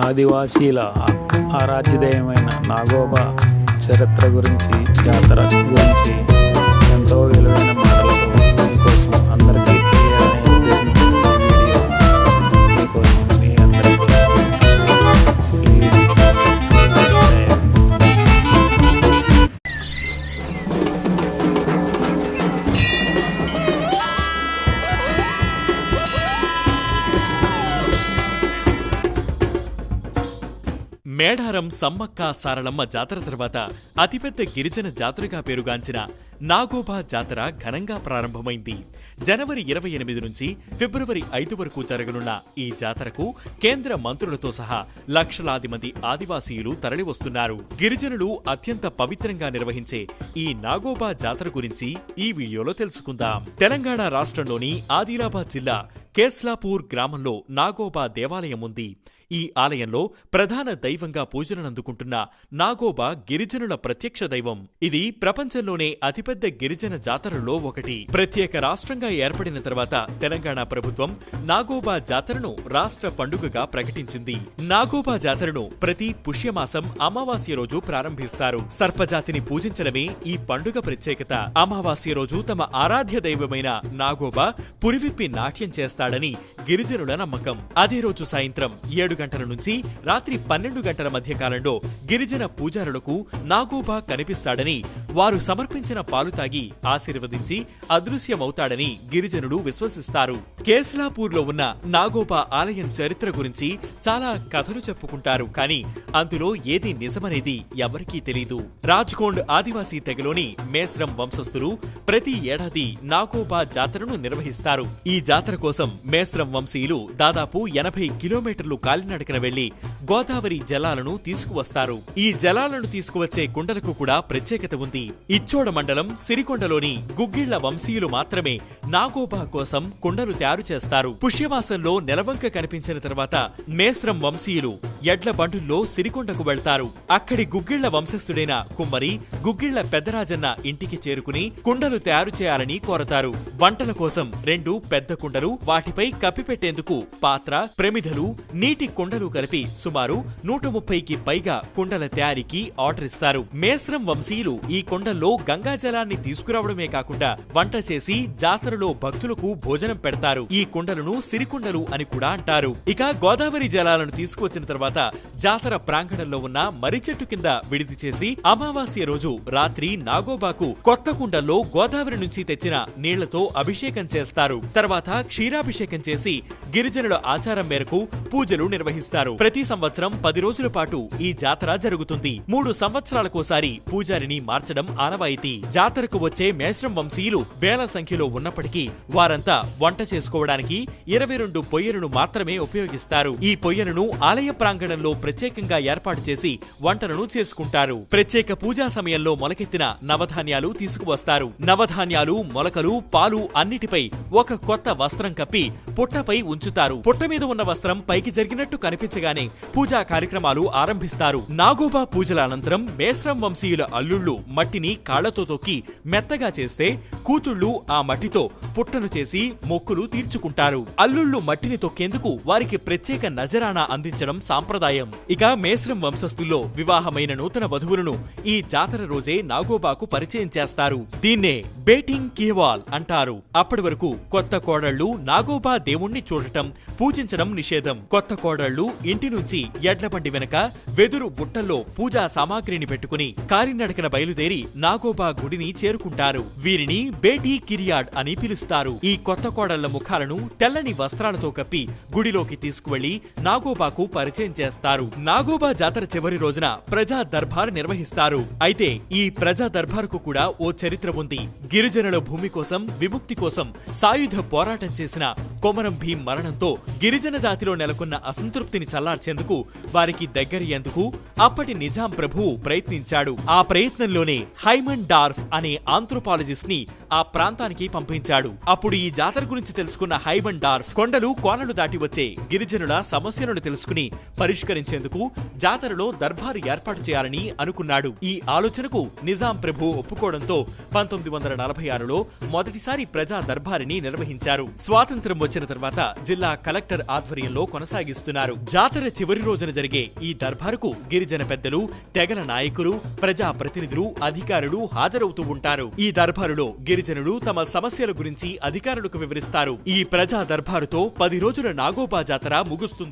ఆదివాసీల ఆరాధ్యదయమైన నాగోబా చరిత్ర గురించి జాతర గురించి ఎంతో విలువైన మేడారం సమ్మక్క సారళమ్మ జాతర తర్వాత అతిపెద్ద గిరిజన జాతరగా పేరుగాంచిన నాగోబా జాతర ఘనంగా ప్రారంభమైంది. జనవరి ఇరవై ఎనిమిది నుంచి ఫిబ్రవరి ఐదు వరకు జరగనున్న ఈ జాతరకు కేంద్ర మంత్రులతో సహా లక్షలాది మంది ఆదివాసీయులు తరలివస్తున్నారు. గిరిజనులు అత్యంత పవిత్రంగా నిర్వహించే ఈ నాగోబా జాతర గురించి ఈ వీడియోలో తెలుసుకుందాం. తెలంగాణ రాష్ట్రంలోని ఆదిలాబాద్ జిల్లా కేస్లాపూర్ గ్రామంలో నాగోబా దేవాలయం ఉంది. ఈ ఆలయంలో ప్రధాన దైవంగా పూజలనందుకుంటున్న నాగోబా గిరిజనుల ప్రత్యక్ష దైవం. ఇది ప్రపంచంలోనే అతిపెద్ద గిరిజన జాతరలో ఒకటి. ప్రత్యేక రాష్ట్రంగా ఏర్పడిన తర్వాత తెలంగాణ ప్రభుత్వం నాగోబా జాతరను రాష్ట్ర పండుగగా ప్రకటించింది. నాగోబా జాతరను ప్రతి పుష్యమాసం అమావాస్య రోజు ప్రారంభిస్తారు. సర్పజాతిని పూజించడమే ఈ పండుగ ప్రత్యేకత. అమావాస్య రోజు తమ ఆరాధ్య దైవమైన నాగోబా పురివిప్పి నాట్యం చేస్తాడని గిరిజనుల నమ్మకం. అదే రోజు సాయంత్రం ఏడు గంటల నుంచి రాత్రి పన్నెండు గంటల మధ్య కాలంలో గిరిజన పూజారులకు నాగోబా కనిపిస్తాడని వారు సమర్పించిన పాలు తాగి ఆశీర్వదించి అదృశ్యమవుతాడని గిరిజనులు విశ్వసిస్తారు. కేస్లాపూర్లో ఉన్న నాగోబా ఆలయం చరిత్ర గురించి చాలా కథలు చెప్పుకుంటారు కానీ అందులో ఏది నిజమనేది ఎవరికీ తెలీదు. రాజ్కోండ్ ఆదివాసీ తెగలోని మేస్రం వంశస్థులు ప్రతి ఏడాది నాగోబా జాతరను నిర్వహిస్తారు. ఈ జాతర కోసం మేస్రం వంశీయులు దాదాపు ఎనభై కిలోమీటర్లు కాలినడకన వెళ్ళి గోదావరి జలాలను తీసుకువస్తారు. ఈ జలాలను తీసుకువచ్చే కుండలకు కూడా ప్రత్యేకత ఉంది. ఇచ్చోడ మండలం సిరికొండలోని గుగ్గిళ్ళ వంశీయులు మాత్రమే నాగోబా కోసం కుండలు తయారు చేస్తారు. పుష్యమాసంలో నెలవంక కనిపించిన తర్వాత మేస్రం వంశీయులు ఎడ్ల బండుల్లో సిరికొండకు వెళ్తారు. అక్కడి గుగ్గిళ్ళ వంశస్థుడైన కుమ్మరి గుగ్గిళ్ళ పెద్దరాజన్న ఇంటికి చేరుకుని కుండలు తయారు చేయాలని కోరతారు. వంటల కోసం రెండు పెద్ద కుండలు వాటిపై కప్పిపెట్టేందుకు పాత్ర ప్రమిదలు నీటి కుండలు కలిపి సుమారు నూట ముప్పైకి పైగా కుండల తయారీకి ఆర్డర్ ఇస్తారు. మేస్రం వంశీయులు ఈ కుండల్లో గంగాజలాన్ని తీసుకురావడమే కాకుండా వంట చేసి జాతరలో భక్తులకు భోజనం పెడతారు. ఈ కుండలను సిరికుండలు అని కూడా అంటారు. ఇక గోదావరి జలాలను తీసుకువచ్చిన తర్వాత జాతర ప్రాంగణంలో ఉన్న మరిచెట్టు కింద విడిది చేసి అమావాస్య రోజు రాత్రి నాగోబాకు కొత్త కుండల్లో గోదావరి నుంచి తెచ్చిన నీళ్ళతో అభిషేకం చేస్తారు. తర్వాత క్షీరాభిషేకం చేసి గిరిజనుల ఆచారం మేరకు పూజలు నిర్వహిస్తారు. ప్రతి సంవత్సరం పది రోజుల పాటు ఈ జాతర జరుగుతుంది. మూడు సంవత్సరాలకోసారి పూజారిని మార్చడం ఆనవాయితీ. జాతరకు వచ్చే మేషం వంశీయులు వేల సంఖ్యలో ఉన్నప్పటికీ వారంతా వంట చేసుకోవడానికి ఇరవై రెండు పొయ్యలను మాత్రమే ఉపయోగిస్తారు. ఈ పొయ్యలను ఆలయ ప్రాంగణంలో ప్రత్యేకంగా ఏర్పాటు చేసి వంటలను చేసుకుంటారు. ప్రత్యేక పూజా సమయంలో మొలకెత్తిన నవధాన్యాలు తీసుకువస్తారు. నవధాన్యాలు మొలకలు పాలు అన్నిటిపై ఒక కొత్త వస్త్రం కప్పి పుట్టపై ఉంచుతారు పుట్ట మీద ఉన్న వస్త్రం పైకి జరిగినట్టు కనిపించగానే పూజా కార్యక్రమాలు ఆరంభిస్తారు. నాగోబా పూజల అనంతరం మేస్రం వంశీయుల అల్లుళ్ళు మట్టిని కాళ్ళతో తొక్కి మెత్తగా చేస్తే కూతుళ్ళు ఆ మట్టితో పుట్టను చేసి మొక్కులు తీర్చుకుంటారు. అల్లుళ్ళు మట్టిని తొక్కేందుకు వారికి ప్రత్యేక నజరానా అందించడం సాంప్రదాయం. ఇక మేస్రం వంశస్థుల్లో వివాహమైన నూతన వధువులను ఈ జాతర రోజే నాగోబాకు పరిచయం చేస్తారు. దీన్నే బేటింగ్ కీవాల్ అంటారు. అప్పటి వరకు కొత్త కోడళ్ళు నాగోబా దేవుణ్ణి చూడటం పూజించడం నిషేధం. కొత్త కోడళ్ళు ఇంటి నుంచి ఎడ్లబండి వెనక వెదురు బుట్టల్లో పూజా సామాగ్రిని పెట్టుకుని కాలినడకన బయలుదేరి నాగోబా గుడిని చేరుకుంటారు. వీరిని బేటీ కిరియాడ్ అని పిలుస్తారు. ఈ కొత్త కోడళ్ళ ముఖాలను తెల్లని వస్త్రాలతో కప్పి గుడిలోకి తీసుకువెళ్ళి నాగోబాకు పరిచయం చేస్తారు. నాగోబా జాతర చివరి రోజున ప్రజా దర్బార్ నిర్వహిస్తారు. అయితే ఈ ప్రజా దర్బార్కు కూడా ఓ చరిత్ర ఉంది. గిరిజనుల భూమి కోసం విముక్తి కోసం సాయుధ పోరాటం చేసిన కొమరం భీం కారణంతో గిరిజన జాతిలో నెలకొన్న అసంతృప్తిని చల్లార్చేందుకు వారికి దగ్గరయ్యేందుకు అప్పటి నిజాం ప్రభువు ప్రయత్నించాడు. ఆ ప్రయత్నంలోనే హైమన్ డార్ఫ్ అనే ఆంథ్రోపాలజిస్ట్ని ఆ ప్రాంతానికి పంపించాడు. అప్పుడు ఈ జాతర గురించి తెలుసుకున్న హైబన్ డార్ఫ్ కొండలు కోనలు దాటి వచ్చే గిరిజనుల సమస్యలను తెలుసుకుని పరిష్కరించేందుకు జాతరలో దర్బారు ఏర్పాటు చేయాలని అనుకున్నాడు. ఈ ఆలోచనకు నిజాం ప్రభు ఒప్పుకోవడంతో పంతొమ్మిది వందల నలభై ఆరులో మొదటిసారి ప్రజా దర్బారిని నిర్వహించారు. స్వాతంత్రం వచ్చిన తర్వాత జిల్లా కలెక్టర్ ఆధ్వర్యంలో కొనసాగిస్తున్నారు. జాతర చివరి రోజున జరిగే ఈ దర్బారుకు గిరిజన పెద్దలు తెగల నాయకులు ప్రజా ప్రతినిధులు అధికారులు హాజరవుతూ ఉంటారు. ఈ దర్బారులో హరిజనులు తమ సమస్యల గురించి అధికారులకు వివరిస్తారు. ఈ ప్రజా దర్బారుతో పది రోజుల నాగోబా జాతర ముగుస్తుంది.